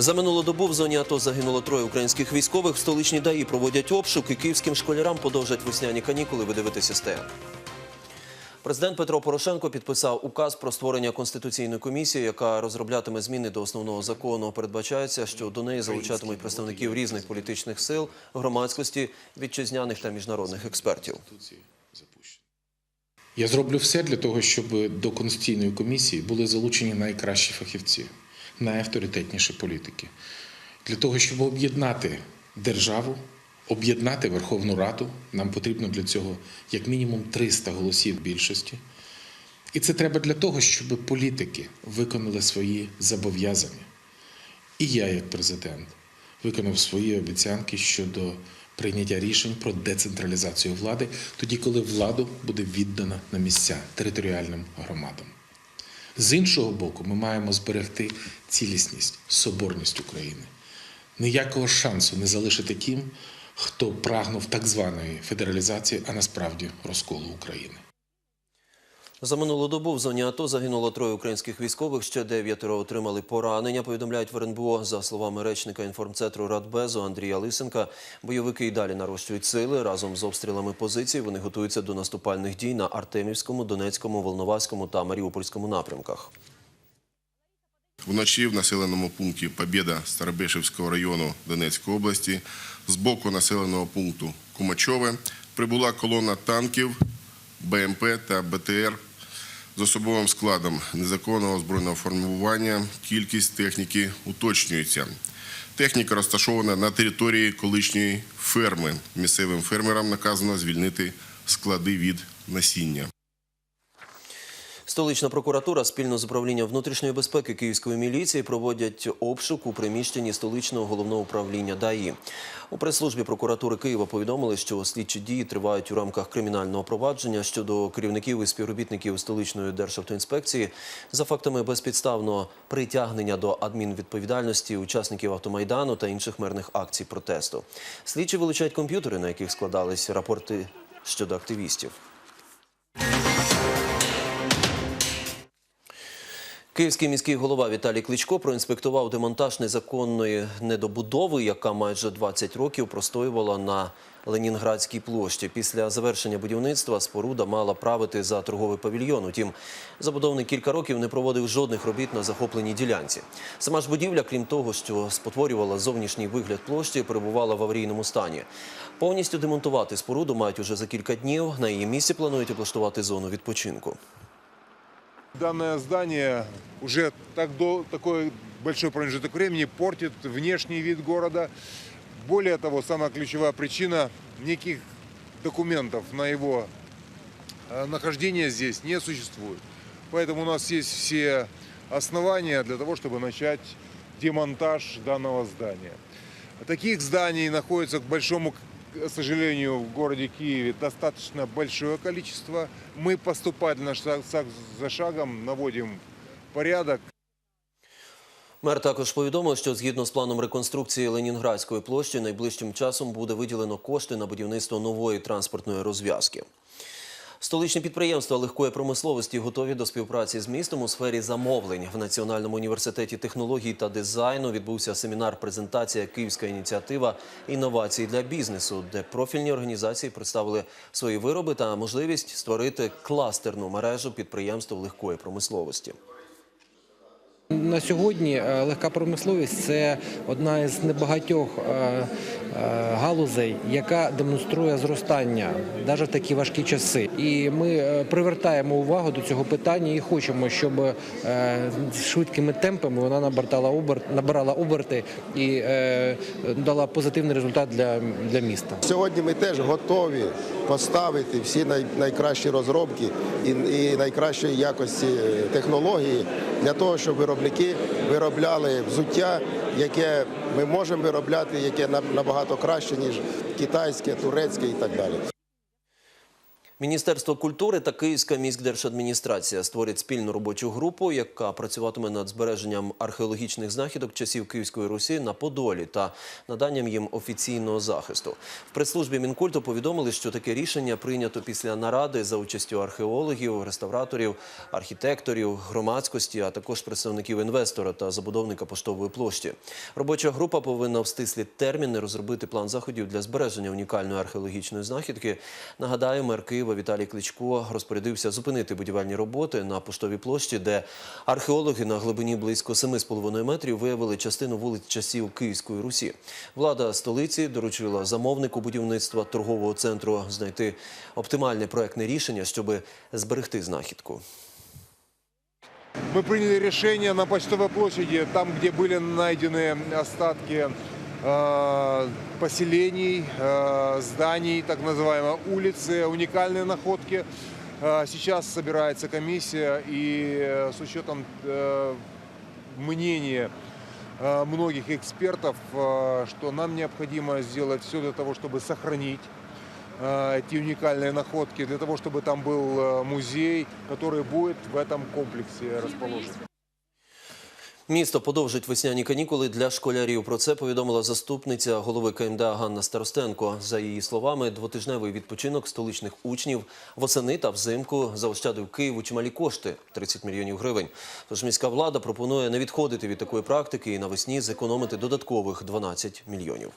За минулу добу в зоні АТО загинуло троє українських військових. В столичній ДАІ проводять обшук і київським школярам подовжать весняні канікули. Ви дивитеся СТН. Президент Петро Порошенко підписав указ про створення конституційної комісії, яка розроблятиме зміни до основного закону. Передбачається, що до неї залучатимуть представників різних політичних сил, громадськості, вітчизняних та міжнародних експертів. Я зроблю все для того, щоб до конституційної комісії були залучені найкращі фахівці, найавторитетніші політики, для того, щоб об'єднати державу, об'єднати Верховну Раду. Нам потрібно для цього як мінімум 300 голосів більшості. І це треба для того, щоб політики виконали свої зобов'язання. І я, як президент, виконав свої обіцянки щодо прийняття рішень про децентралізацію влади, тоді, коли владу буде віддана на місця територіальним громадам. З іншого боку, ми маємо зберегти цілісність, соборність України. Ніякого шансу не залишити тим, хто прагнув так званої федералізації, а насправді розколу України. За минулу добу в зоні АТО загинуло троє українських військових, ще дев'ятеро отримали поранення, повідомляють в РНБО. За словами речника інформцентру Радбезу Андрія Лисенка, бойовики і далі нарощують сили. Разом з обстрілами позицій вони готуються до наступальних дій на Артемівському, Донецькому, Волноваському та Маріупольському напрямках. Вночі в населеному пункті Побєда Старобешівського району Донецької області з боку населеного пункту Кумачове прибула колона танків, БМП та БТР з особовим складом незаконного збройного формування. Кількість техніки уточнюється. Техніка розташована на території колишньої ферми. Місцевим фермерам наказано звільнити склади від насіння. Столична прокуратура спільно з управлінням внутрішньої безпеки Київської міліції проводять обшук у приміщенні столичного головного управління ДАІ. У прес-службі прокуратури Києва повідомили, що слідчі дії тривають у рамках кримінального провадження щодо керівників і співробітників столичної державтоінспекції за фактами безпідставного притягнення до адмінвідповідальності учасників автомайдану та інших мирних акцій протесту. Слідчі вилучають комп'ютери, на яких складались рапорти щодо активістів. Київський міський голова Віталій Кличко проінспектував демонтаж незаконної недобудови, яка майже 20 років простоювала на Ленінградській площі. Після завершення будівництва споруда мала правити за торговий павільйон. Утім, забудовник кілька років не проводив жодних робіт на захопленій ділянці. Сама ж будівля, крім того, що спотворювала зовнішній вигляд площі, перебувала в аварійному стані. Повністю демонтувати споруду мають уже за кілька днів. На її місці планують облаштувати зону відпочинку. Данное здание уже так дол- такой большой промежуток времени портит внешний вид города. Более того, самая ключевая причина – никаких документов на его э, нахождение здесь не существует. Поэтому у нас есть все основания для того, чтобы начать демонтаж данного здания. Таких зданий находится, к большому к сожалению, в городе Киеве достаточно большое количество. Мы поступательно, шаг за шагом наводим порядок. Мер також повідомив, що згідно з планом реконструкції Ленінградської площі найближчим часом буде виділено кошти на будівництво нової транспортної розв'язки. Столичні підприємства легкої промисловості готові до співпраці з містом у сфері замовлень. В Національному університеті технологій та дизайну відбувся семінар-презентація Київська ініціатива інновацій для бізнесу, де профільні організації представили свої вироби та можливість створити кластерну мережу підприємств легкої промисловості. На сьогодні е, легка промисловість це одна із небагатьох е, галузей, яка демонструє зростання навіть в такі важкі часи. І ми е, привертаємо увагу до цього питання і хочемо, щоб е, швидкими темпами вона набирала оберт, набирала оберти і е, дала позитивний результат для, для міста. Сьогодні ми теж готові поставити всі найкращі розробки і, найкращої якості е, технології для того, щоб виробники виробляли взуття, яке ми можемо виробляти, яке на- набагато краще ніж китайське, турецьке і так далі. Міністерство культури та Київська міськдержадміністрація створять спільну робочу групу, яка працюватиме над збереженням археологічних знахідок часів Київської Русі на Подолі та наданням їм офіційного захисту. В прес-службі Мінкульту повідомили, що таке рішення прийнято після наради за участю археологів, реставраторів, архітекторів, громадськості, а також представників інвестора та забудовника поштової площі. Робоча група повинна в стислі терміни розробити план заходів для збереження унікальної археологічної знахідки. Нагадаю, мер Києва Віталій Кличко розпорядився зупинити будівельні роботи на поштовій площі, де археологи на глибині близько 7,5 метрів виявили частину вулиць часів Київської Русі. Влада столиці доручила замовнику будівництва торгового центру знайти оптимальне проектне рішення, щоб зберегти знахідку. Мы приняли решение на Почтовой площади, там, где были найдены остатки э, поселений, э, зданий, так называемой улицы, уникальные находки. Э, Сейчас собирается комиссия, и э, с учетом э, мнения э, многих экспертов, э, что нам необходимо сделать все для того, чтобы сохранить э, эти уникальные находки, для того, чтобы там был э, музей, который будет в этом комплексе расположен. Місто подовжить весняні канікули для школярів. Про це повідомила заступниця голови КМДА Ганна Старостенко. За її словами, двотижневий відпочинок столичних учнів восени та взимку заощадив Києву чималі кошти 30 мільйонів гривень. Тож міська влада пропонує не відходити від такої практики і навесні зекономити додаткових 12 мільйонів.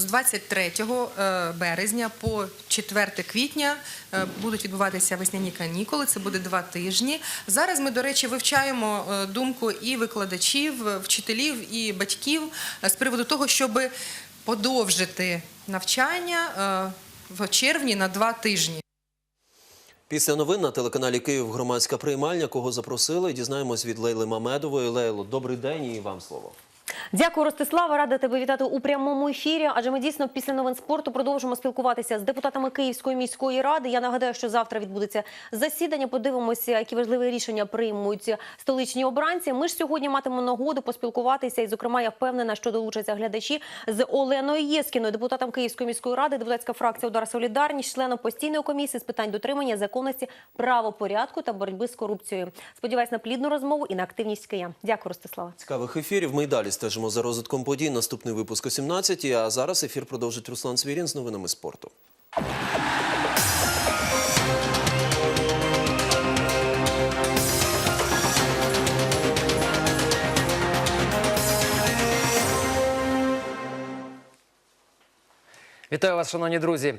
З 23 е, березня по 4 квітня е, будуть відбуватися весняні канікули. Це буде два тижні. Зараз ми, до речі, вивчаємо е, думку і викладачів, вчителів, і батьків з приводу того, щоб подовжити навчання в червні на два тижні. Після новин на телеканалі Київ громадська приймальня, кого запросили, дізнаємось від Лейли Мамедової. Лейло, добрий день і вам слово. Дякую, Ростислава. Рада тебе вітати у прямому ефірі. Адже ми дійсно після новин спорту продовжимо спілкуватися з депутатами Київської міської ради. Я нагадаю, що завтра відбудеться засідання. Подивимося, які важливі рішення приймуть столичні обранці. Ми ж сьогодні матимемо нагоду поспілкуватися. І, зокрема, я впевнена, що долучаться глядачі з Оленою Єскіною, депутатом Київської міської ради, депутатська фракція Удар Солідарність, членом постійної комісії з питань дотримання законності, правопорядку та боротьби з корупцією. Сподіваюсь на плідну розмову і на активність киян. Дякую, Ростислава. Цікавих ефірів. Ми й далі стежимо за розвитком подій. Наступний випуск о 17 А зараз ефір продовжить Руслан Свірін з новинами спорту. Вітаю вас, шановні друзі.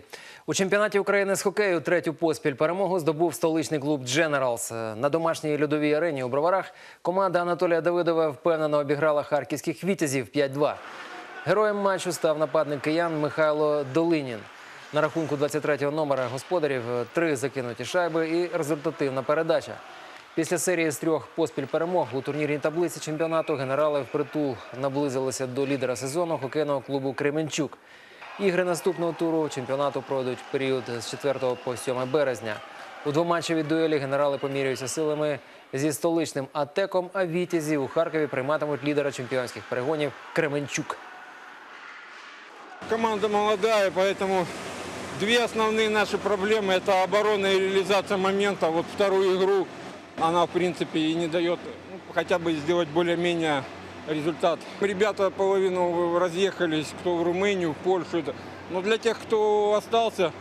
У чемпіонаті України з хокею третю поспіль перемогу здобув столичний клуб Дженералс. На домашній льодовій арені у Броварах команда Анатолія Давидова впевнено обіграла харківських вітязів 5-2. Героєм матчу став нападник киян Михайло Долинін. На рахунку 23-го номера господарів три закинуті шайби і результативна передача. Після серії з трьох поспіль перемог у турнірній таблиці чемпіонату генерали впритул наблизилися до лідера сезону хокейного клубу Кременчук. Ігри наступного туру чемпіонату пройдуть в період з 4 по 7 березня. У двоматчевій дуелі генерали поміряються силами зі столичним Атеком, а Вітязі у Харкові прийматимуть лідера чемпіонських перегонів Кременчук. Команда молодая, поэтому две основные наши проблемы – это оборона и реализация момента. Вот вторую игру она, в принципе, и не дает ну, хотя бы сделать более-менее результат. Ребята половину разъехались, кто в Румынию, в Польшу. Это- Но для тех, кто остался,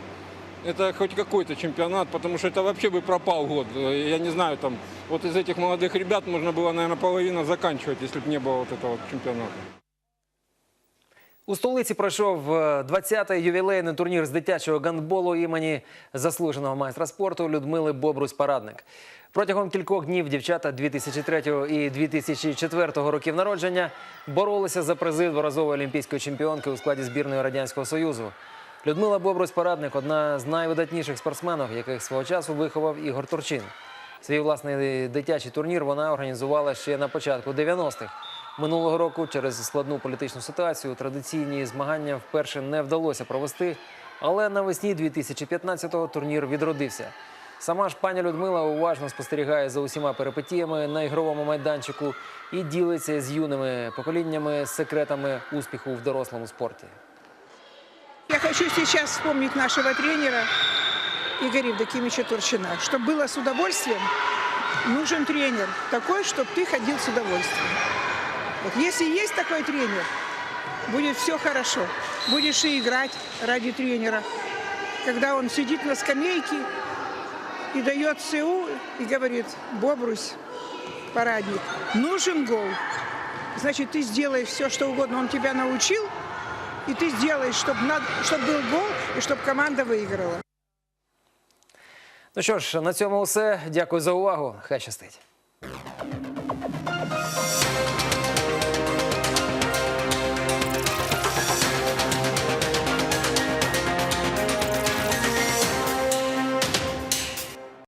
это хоть какой-то чемпионат, потому что это вообще бы пропал год. Я не знаю, там, вот из этих молодых ребят можно было, наверное, половину заканчивать, если бы не было вот этого вот чемпионата. У столиці пройшов е, 20-й ювілейний турнір з дитячого гандболу імені заслуженого майстра спорту Людмили Бобрусь-Парадник. Протягом кількох днів дівчата 2003 і 2004 років народження боролися за призи дворазової олімпійської чемпіонки у складі збірної Радянського Союзу. Людмила Бобрусь-Парадник – одна з найвидатніших спортсменів, яких свого часу виховав Ігор Турчин. Свій власний дитячий турнір вона організувала ще на початку 90-х. Минулого року через складну політичну ситуацію традиційні змагання вперше не вдалося провести, але навесні 2015-го турнір відродився. Сама ж пані Людмила уважно спостерігає за усіма перипетіями на ігровому майданчику і ділиться з юними поколіннями секретами успіху в дорослому спорті. Я хочу сейчас вспомнить нашего тренера Игоря Евдокимовича Турчина. Чтобы было с удовольствием, нужен тренер такой, чтобы ты ходил с удовольствием. Вот если есть такой тренер, будет все хорошо. Будешь и играть ради тренера. Когда он сидит на скамейке и дает СУ и говорит, Бобрусь, парадник, нужен гол. Значит, ты сделаешь все, что угодно. Он тебя научил, и ты сделаешь, чтобы чтоб был гол и чтобы команда выиграла. Ну що ж, на цьому все. Дякую за увагу. Хай щастить.